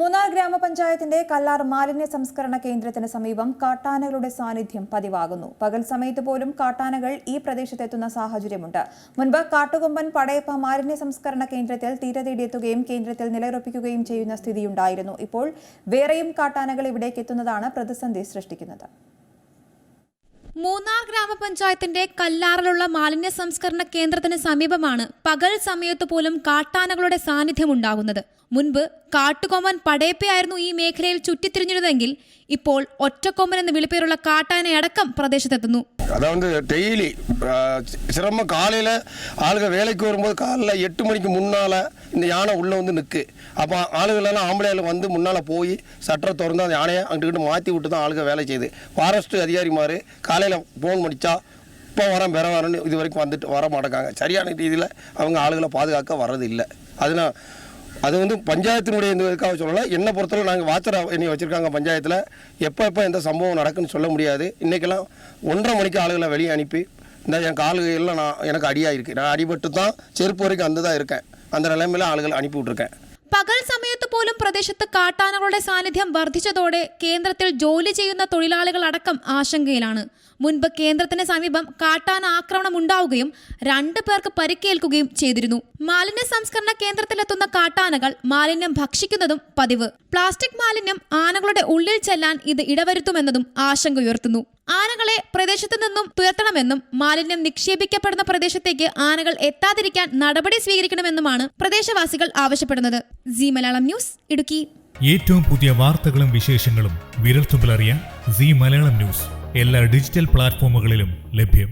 മൂന്നാർ ഗ്രാമപഞ്ചായത്തിന്റെ കല്ലാർ മാലിന്യ സംസ്കരണ കേന്ദ്രത്തിന് സമീപം കാട്ടാനകളുടെ സാന്നിധ്യം പതിവാകുന്നു. പകൽ സമയത്ത് പോലും കാട്ടാനകൾ ഈ പ്രദേശത്തെത്തുന്ന സാഹചര്യമുണ്ട്. മുൻപ് കാട്ടുകൊമ്പൻ പടയപ്പ മാലിന്യ സംസ്കരണ കേന്ദ്രത്തിൽ തീരതേടിയെത്തുകയും കേന്ദ്രത്തിൽ നിലയുറപ്പിക്കുകയും ചെയ്യുന്ന സ്ഥിതിയുണ്ടായിരുന്നു. ഇപ്പോൾ വേറെയും കാട്ടാനകൾ ഇവിടേക്ക് എത്തുന്നതാണ് പ്രതിസന്ധി സൃഷ്ടിക്കുന്നത്. മൂന്നാർ ഗ്രാമപഞ്ചായത്തിന്റെ കല്ലാറിലുള്ള മാലിന്യ സംസ്കരണ കേന്ദ്രത്തിന് സമീപമാണ് പകൽ സമയത്ത് പോലും കാട്ടാനകളുടെ സാന്നിധ്യം ഉണ്ടാകുന്നത്. മുൻപ് കാട്ടുകൊമ്പൻ പടയപ്പയായിരുന്നു ഈ മേഖലയിൽ ചുറ്റിത്തിരിഞ്ഞിരുന്നെങ്കിൽ ഇപ്പോൾ ഒറ്റക്കൊമ്പൻ എന്ന് വിളിപ്പേരുള്ള കാട്ടാനയടക്കം പ്രദേശത്തെത്തുന്നു அதாவது டெய்லி சிரம காலையில் ஆளுங்க வேலைக்கு வரும்போது காலைல எட்டு மணிக்கு முன்னால் இந்த யானை உள்ளே வந்து நிற்கு அப்போ ஆளுகளெல்லாம் ஆம்பளையால் வந்து முன்னால் போய் சட்டரை திறந்து அந்த யானையை அங்கிட்டு மாற்றி விட்டு தான் ஆளுங்க வேலை செய்யுது ஃபாரஸ்ட் அதிகாரிமார் காலையில் ஃபோன் பண்ணிச்சா இப்போ வரேன் பெற வரேன்னு இது வரைக்கும் வந்துட்டு வர மாட்டேங்காங்க சரியான ரீதியில் அவங்க ஆளுகளை பாதுகாக்க வர்றது இல்லை அதனால் அது வந்து பஞ்சாயத்தினுடைய இந்த இதுக்காக சொல்லலை. என்னை பொறுத்தவரை நாங்கள் வாச்சர் என்னை வச்சுருக்காங்க பஞ்சாயத்தில். எப்போ எப்போ எந்த சம்பவம் நடக்குன்னு சொல்ல முடியாது. இன்றைக்கெல்லாம் ஒன்றரை மணிக்கு ஆளுகளை வெளியே அனுப்பி இந்த என் காலுகையெல்லாம் நான் எனக்கு அடியாக இருக்குது நான் அடிபட்டு தான் செருப்பு வரைக்கும் அந்த தான் இருக்கேன். அந்த நிலைமையில ஆளுகளை அனுப்பி விட்ருக்கேன் പകൽ സമയത്ത് പോലും പ്രദേശത്ത് കാട്ടാനകളുടെ സാന്നിധ്യം വർദ്ധിച്ചതോടെ കേന്ദ്രത്തിൽ ജോലി ചെയ്യുന്ന തൊഴിലാളികൾ അടക്കം ആശങ്കയിലാണ്. മുൻപ് കേന്ദ്രത്തിന് സമീപം കാട്ടാന ആക്രമണം ഉണ്ടാവുകയും രണ്ടു പേർക്ക് പരിക്കേൽക്കുകയും ചെയ്തിരുന്നു. മാലിന്യ സംസ്കരണ കേന്ദ്രത്തിലെത്തുന്ന കാട്ടാനകൾ മാലിന്യം ഭക്ഷിക്കുന്നതും പതിവ്. പ്ലാസ്റ്റിക് മാലിന്യം ആനകളുടെ ഉള്ളിൽ ചെല്ലാൻ ഇത് ഇടവരുത്തുമെന്നതും ആശങ്കയുയർത്തുന്നു. ആനകളെ പ്രദേശത്തു നിന്നും തുരത്തണമെന്നും മാലിന്യം നിക്ഷേപിക്കപ്പെടുന്ന പ്രദേശത്തേക്ക് ആനകൾ എത്താതിരിക്കാൻ നടപടി സ്വീകരിക്കണമെന്നുമാണ് പ്രദേശവാസികൾ ആവശ്യപ്പെടുന്നത്. C Malayalam news Idukki. ഏറ്റവും പുതിയ വാർത്തകളും വിശേഷങ്ങളും വിരൽത്തുമ്പിലറിയാൻ സി മലയാളം ന്യൂസ്. എല്ലാ ഡിജിറ്റൽ പ്ലാറ്റ്ഫോമുകളിലും ലഭ്യം.